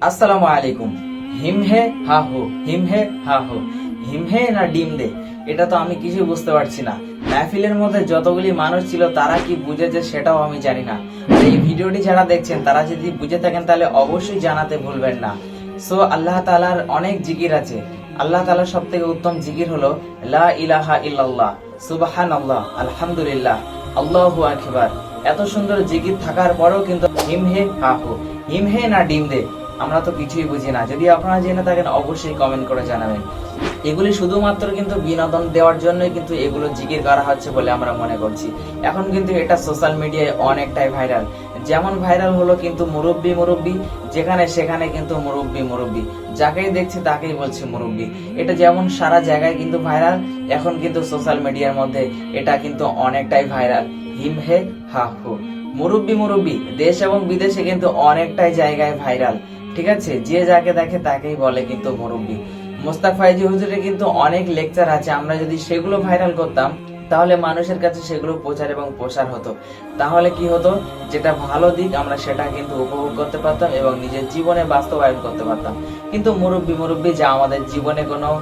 আসসালামু আলাইকুম। হিম হে, হা হো, হিম হে, হা হো। হিম হে না ডিম দে? এটা তো আমি কিছু বুঝতে পারছি না। মাহফিলের মধ্যে যতগুলি মানুষ ছিল, তারা কি বুঝেছে সেটাও আমি জানি না। এই ভিডিওটি যারা দেখছেন, তারা যদি বুঝে থাকেন, তাহলে অবশ্যই জানাতে ভুলবেন না। সো, আল্লাহ তালার অনেক জিকির আছে। আল্লাহ তালার সব থেকে উত্তম জিকির হলো, লা ইলাহা ইল্লাল্লাহ সুবাহান আল্লাহ আলহামদুলিল্লাহ, আল্লাহু আকবার। এত সুন্দর জিকির থাকার পরেও কিন্তু হিম হে হা হো হিম হে না ডিম দে। আমরা তো কিছুই বুঝি না। যদি আপনারা জেনে থাকেন, অবশ্যই কমেন্ট করে জানাবেন। এগুলি শুধুমাত্র কিন্তু বিনোদন দেওয়ার জন্যই কিন্তু এগুলো জিকির করা হচ্ছে বলে আমরা মনে করছি। এখন কিন্তু এটা সোশ্যাল মিডিয়ায় অনেকটাই ভাইরাল যেমন ভাইরাল হলো কিন্তু মুরব্বি মুরব্বী, যেখানে সেখানে কিন্তু মুরব্বী মুরব্বী। যাকেই দেখছি তাকেই বলছি মুরব্বী। এটা যেমন সারা জায়গায় কিন্তু ভাইরাল এখন কিন্তু সোশ্যাল মিডিয়ার মধ্যে এটা কিন্তু অনেকটাই ভাইরাল হিম হে হা হু। মুরব্বী মুরব্বি, দেশ এবং বিদেশে কিন্তু অনেকটাই জায়গায় ভাইরাল ঠিক আছে? যে যাকে দেখে তাকেই বলে কিন্তু মুরব্বি। মোস্তাক ফাইজি হুজুরের কিন্তু অনেক লেকচার আছে, আমরা যদি সেগুলো ভাইরাল করতাম, তাহলে মানুষের কাছে সেগুলো প্রচার এবং প্রসার হতো। তাহলে কি হতো? যেটা ভালো দিক, আমরা সেটা কিন্তু উপভোগ করতে পারতাম এবং নিজের জীবনে বাস্তবায়ন করতে পারতাম। কিন্তু মুরব্বি মুরব্বি, যা আমাদের জীবনে কোনো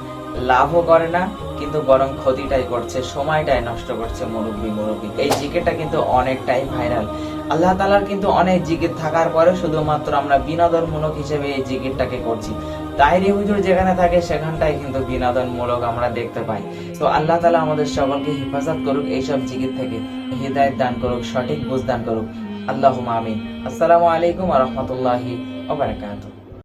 লাভও করে না কিন্তু বরং ক্ষতিটাই করছে, সময়টাই নষ্ট করছে মুরব্বি মুরব্বি। এই জিকেটা কিন্তু অনেকটাই ভাইরাল আল্লাহ তালার কিন্তু অনেক জিকির থাকার পরে শুধুমাত্র আমরা বিনোদনমূলক হিসেবে এই জিকিরটাকে করছি। তাইরি হুজুর যেখানে থাকে, সেখানটাই কিন্তু বিনোদনমূলক আমরা দেখতে পাই। তো আল্লাহ তালা আমাদের সকলকে হেফাজত করুক, এইসব জিকির থেকে হৃদায়ত দান করুক, সঠিক বুঝ দান করুক। আল্লাহ আমিন। আসসালামু আলাইকুম রহমতুল্লাহি ওবরাকাতুহ